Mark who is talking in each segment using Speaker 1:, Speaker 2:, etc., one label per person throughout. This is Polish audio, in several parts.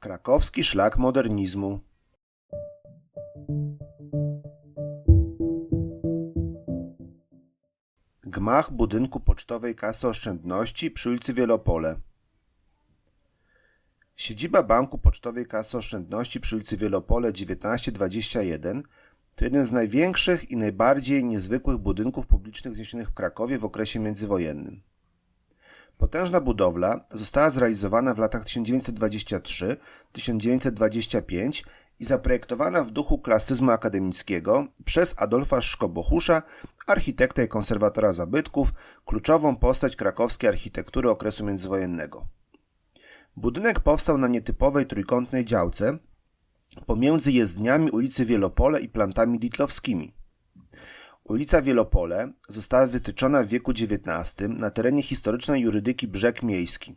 Speaker 1: Krakowski szlak modernizmu. Gmach budynku Pocztowej Kasy Oszczędności przy ulicy Wielopole. Siedziba Banku Pocztowej Kasy Oszczędności przy ulicy Wielopole 1921 to jeden z największych i najbardziej niezwykłych budynków publicznych wzniesionych w Krakowie w okresie międzywojennym. Potężna budowla została zrealizowana w latach 1923-1925 i zaprojektowana w duchu klasyzmu akademickiego przez Adolfa Szkobochusza, architekta i konserwatora zabytków, kluczową postać krakowskiej architektury okresu międzywojennego. Budynek powstał na nietypowej trójkątnej działce pomiędzy jezdniami ulicy Wielopole i plantami ditlowskimi. Ulica Wielopole została wytyczona w wieku XIX na terenie historycznej jurydyki Brzeg Miejski.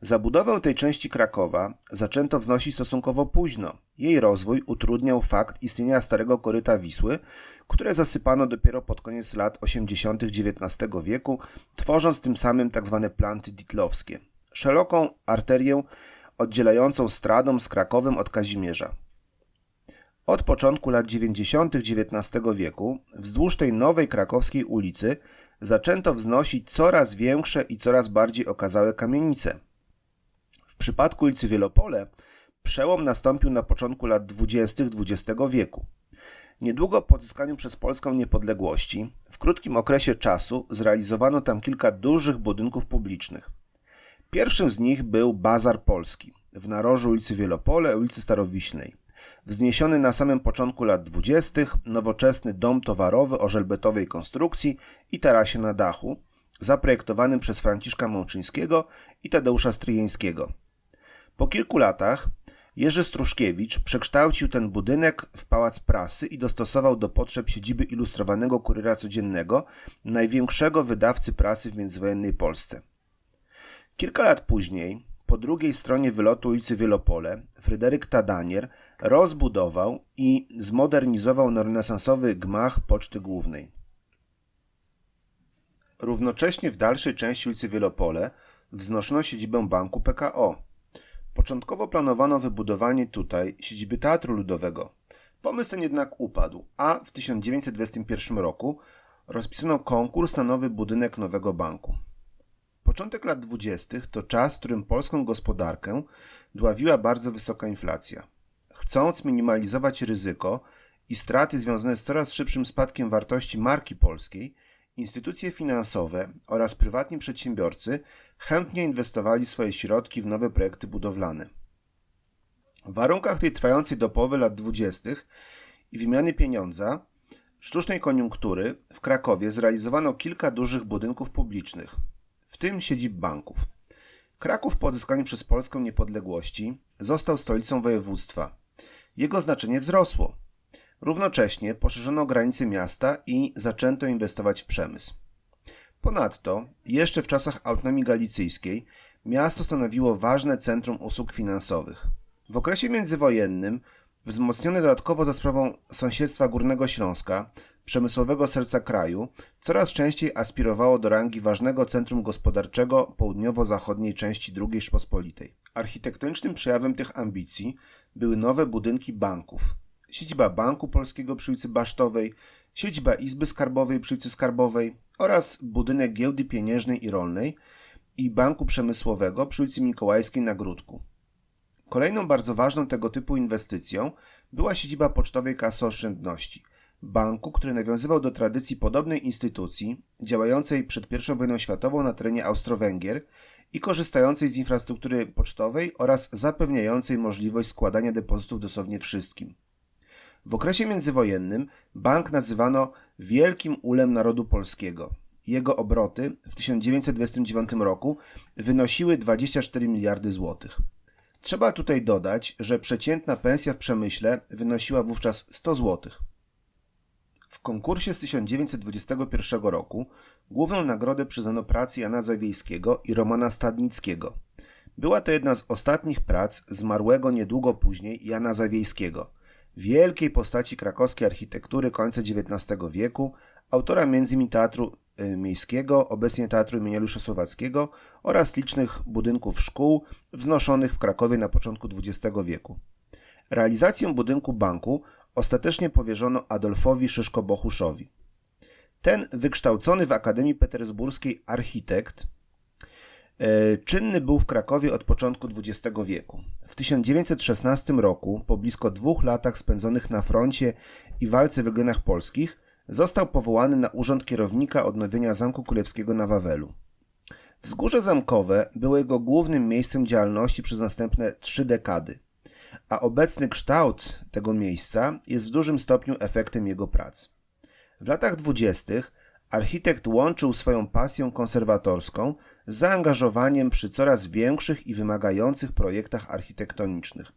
Speaker 1: Zabudowę tej części Krakowa zaczęto wznosić stosunkowo późno. Jej rozwój utrudniał fakt istnienia starego koryta Wisły, które zasypano dopiero pod koniec lat 80. XIX wieku, tworząc tym samym tzw. Tak planty ditlowskie, szeroką arterię oddzielającą Stradom z Krakowem od Kazimierza. Od początku lat 90. XIX wieku wzdłuż tej nowej krakowskiej ulicy zaczęto wznosić coraz większe i coraz bardziej okazałe kamienice. W przypadku ulicy Wielopole przełom nastąpił na początku lat 20. XX wieku. Niedługo po odzyskaniu przez Polską niepodległości, w krótkim okresie czasu zrealizowano tam kilka dużych budynków publicznych. Pierwszym z nich był Bazar Polski w narożu ulicy Wielopole, ulicy Starowiśnej. Wzniesiony na samym początku lat 20. nowoczesny dom towarowy o żelbetowej konstrukcji i tarasie na dachu, zaprojektowany przez Franciszka Mączyńskiego i Tadeusza Stryjeńskiego. Po kilku latach Jerzy Struszkiewicz przekształcił ten budynek w pałac prasy i dostosował do potrzeb siedziby ilustrowanego kuriera codziennego, największego wydawcy prasy w międzywojennej Polsce. Kilka lat później po drugiej stronie wylotu ulicy Wielopole Fryderyk Tadanier rozbudował i zmodernizował renesansowy gmach Poczty Głównej. Równocześnie w dalszej części ulicy Wielopole wznoszono siedzibę Banku PKO. Początkowo planowano wybudowanie tutaj siedziby Teatru Ludowego. Pomysł ten jednak upadł, a w 1921 roku rozpisano konkurs na nowy budynek nowego banku. Początek lat dwudziestych to czas, w którym polską gospodarkę dławiła bardzo wysoka inflacja. Chcąc minimalizować ryzyko i straty związane z coraz szybszym spadkiem wartości marki polskiej, instytucje finansowe oraz prywatni przedsiębiorcy chętnie inwestowali swoje środki w nowe projekty budowlane. W warunkach tej trwającej do połowy lat dwudziestych i wymiany pieniądza, sztucznej koniunktury w Krakowie zrealizowano kilka dużych budynków publicznych – tym siedzib banków. Kraków po odzyskaniu przez Polskę niepodległości został stolicą województwa. Jego znaczenie wzrosło. Równocześnie poszerzono granice miasta i zaczęto inwestować w przemysł. Ponadto, jeszcze w czasach autonomii galicyjskiej, miasto stanowiło ważne centrum usług finansowych. W okresie międzywojennym, wzmocnione dodatkowo za sprawą sąsiedztwa Górnego Śląska, przemysłowego serca kraju, coraz częściej aspirowało do rangi ważnego centrum gospodarczego południowo-zachodniej części II Rzeczpospolitej. Architektonicznym przejawem tych ambicji były nowe budynki banków. Siedziba Banku Polskiego przy ulicy Basztowej, siedziba Izby Skarbowej przy ulicy Skarbowej oraz budynek Giełdy Pieniężnej i Rolnej i Banku Przemysłowego przy ulicy Mikołajskiej na Gródku. Kolejną bardzo ważną tego typu inwestycją była siedziba Pocztowej Kasy Oszczędności, banku, który nawiązywał do tradycji podobnej instytucji, działającej przed I wojną światową na terenie Austro-Węgier i korzystającej z infrastruktury pocztowej oraz zapewniającej możliwość składania depozytów dosłownie wszystkim. W okresie międzywojennym bank nazywano Wielkim Ulem Narodu Polskiego. Jego obroty w 1929 roku wynosiły 24 miliardy złotych. Trzeba tutaj dodać, że przeciętna pensja w przemyśle wynosiła wówczas 100 złotych. W konkursie z 1921 roku główną nagrodę przyznano pracy Jana Zawiejskiego i Romana Stadnickiego. Była to jedna z ostatnich prac zmarłego niedługo później Jana Zawiejskiego, wielkiej postaci krakowskiej architektury końca XIX wieku, autora m.in. teatru Miejskiego, obecnie Teatru im. Słowackiego oraz licznych budynków szkół wznoszonych w Krakowie na początku XX wieku. Realizację budynku banku ostatecznie powierzono Adolfowi Szyszko-Bohuszowi. Ten wykształcony w Akademii Petersburskiej architekt e, czynny był w Krakowie od początku XX wieku. W 1916 roku, po blisko dwóch latach spędzonych na froncie i walce w regionach polskich, został powołany na urząd kierownika odnowienia Zamku Królewskiego na Wawelu. Wzgórze Zamkowe było jego głównym miejscem działalności przez następne trzy dekady, a obecny kształt tego miejsca jest w dużym stopniu efektem jego prac. W latach dwudziestych architekt łączył swoją pasję konserwatorską z zaangażowaniem przy coraz większych i wymagających projektach architektonicznych.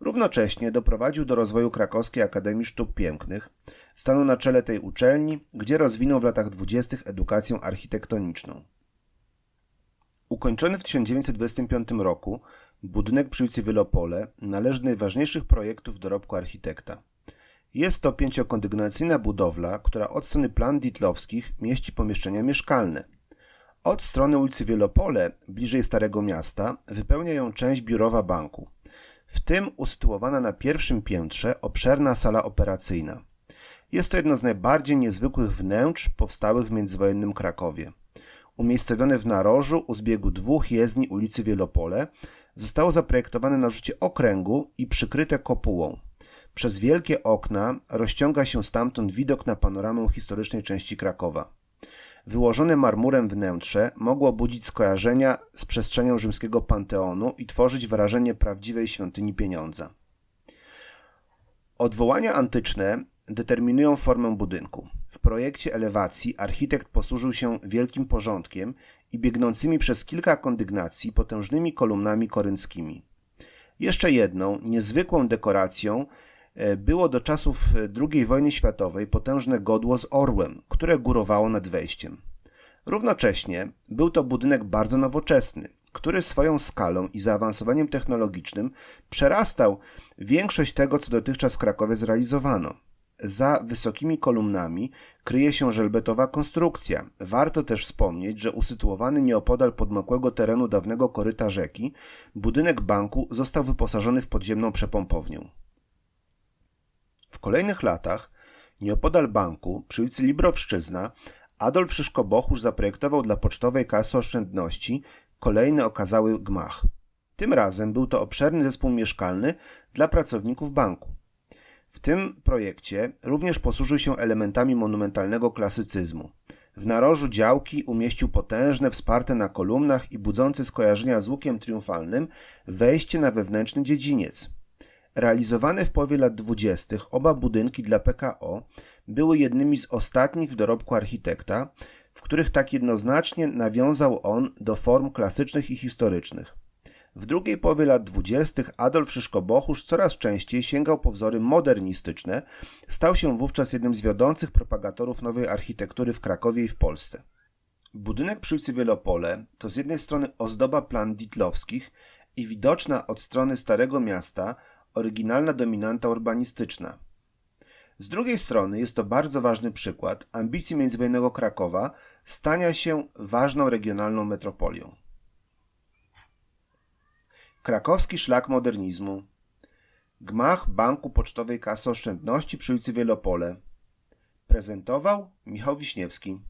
Speaker 1: Równocześnie doprowadził do rozwoju Krakowskiej Akademii Sztuk Pięknych, stanął na czele tej uczelni, gdzie rozwinął w latach dwudziestych edukację architektoniczną. Ukończony w 1925 roku budynek przy ulicy Wielopole należy do najważniejszych projektów dorobku architekta. Jest to pięciokondygnacyjna budowla, która od strony plan ditlowskich mieści pomieszczenia mieszkalne. Od strony ulicy Wielopole, bliżej Starego Miasta, wypełnia ją część biurowa banku. W tym usytuowana na pierwszym piętrze obszerna sala operacyjna. Jest to jedno z najbardziej niezwykłych wnętrz powstałych w międzywojennym Krakowie. Umiejscowione w narożu u zbiegu dwóch jezdni ulicy Wielopole, zostało zaprojektowane na rzucie okręgu i przykryte kopułą. Przez wielkie okna rozciąga się stamtąd widok na panoramę historycznej części Krakowa. Wyłożone marmurem wnętrze mogło budzić skojarzenia z przestrzenią rzymskiego panteonu i tworzyć wrażenie prawdziwej świątyni pieniądza. Odwołania antyczne determinują formę budynku. W projekcie elewacji architekt posłużył się wielkim porządkiem i biegnącymi przez kilka kondygnacji potężnymi kolumnami korynckimi. Jeszcze jedną, niezwykłą dekoracją e, było do czasów II wojny światowej potężne godło z orłem, które górowało nad wejściem. Równocześnie był to budynek bardzo nowoczesny, który swoją skalą i zaawansowaniem technologicznym przerastał większość tego, co dotychczas w Krakowie zrealizowano. Za wysokimi kolumnami kryje się żelbetowa konstrukcja. Warto też wspomnieć, że usytuowany nieopodal podmokłego terenu dawnego koryta rzeki, budynek banku został wyposażony w podziemną przepompownię. W kolejnych latach nieopodal banku przy ulicy Librowszczyzna Adolf Szyszko-Bochusz zaprojektował dla pocztowej kasy oszczędności kolejny okazały gmach. Tym razem był to obszerny zespół mieszkalny dla pracowników banku. W tym projekcie również posłużył się elementami monumentalnego klasycyzmu. W narożu działki umieścił potężne, wsparte na kolumnach i budzące skojarzenia z łukiem triumfalnym wejście na wewnętrzny dziedziniec. Realizowane w połowie lat dwudziestych oba budynki dla PKO były jednymi z ostatnich w dorobku architekta, w których tak jednoznacznie nawiązał on do form klasycznych i historycznych. W drugiej połowie lat dwudziestych Adolf Szyszko-Bochusz coraz częściej sięgał po wzory modernistyczne, stał się wówczas jednym z wiodących propagatorów nowej architektury w Krakowie i w Polsce. Budynek przy ulicy Wielopole to z jednej strony ozdoba plan ditlowskich i widoczna od strony Starego Miasta oryginalna dominanta urbanistyczna. Z drugiej strony jest to bardzo ważny przykład ambicji międzywojennego Krakowa stania się ważną regionalną metropolią. Krakowski szlak modernizmu. Gmach Banku Pocztowej Kasy Oszczędności przy ulicy Wielopole. Prezentował Michał Wiśniewski.